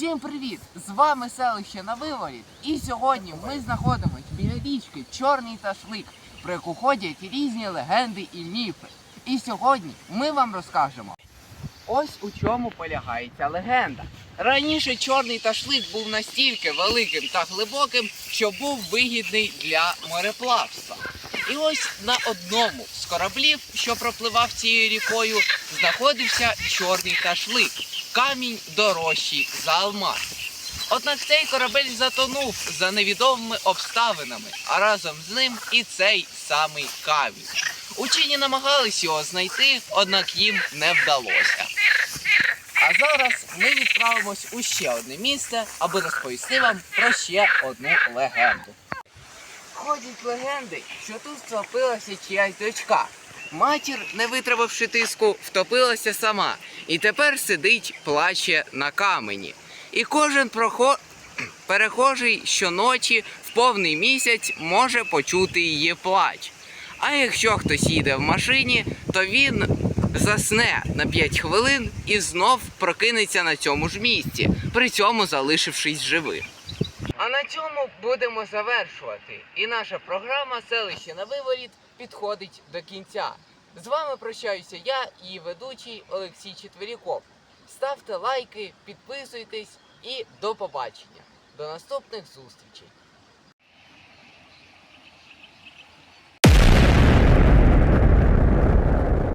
Всім привіт! З вами селище на Виворіт. І сьогодні ми знаходимося біля річки Чорний Ташлик, про яку ходять різні легенди і міфи. І сьогодні ми вам розкажемо. Ось у чому полягає ця легенда. Раніше чорний ташлик був настільки великим та глибоким, що був вигідний для мореплавства. І ось на одному з кораблів, що пропливав цією рікою, знаходився чорний ташлик, камінь дорожчий за алмаз. Однак цей корабель затонув за невідомими обставинами, а разом з ним і цей самий камінь. Учені намагались його знайти, однак їм не вдалося. А зараз ми відправимось у ще одне місце, аби розповісти вам про ще одну легенду. Ходять легенди, що тут втопилася чиясь дочка. Матір, не витримавши тиску, втопилася сама і тепер сидить, плаче на камені. І кожен прохо... перехожий щоночі в повний місяць може почути її плач. А якщо хтось їде в машині, то він засне на 5 хвилин і знов прокинеться на цьому ж місці, при цьому залишившись живим. А на цьому будемо завершувати. І наша програма Селище на виворіт підходить до кінця. З вами прощаюся я, і ведучий Олексій Четверіков. Ставте лайки, підписуйтесь і до побачення. До наступних зустрічей!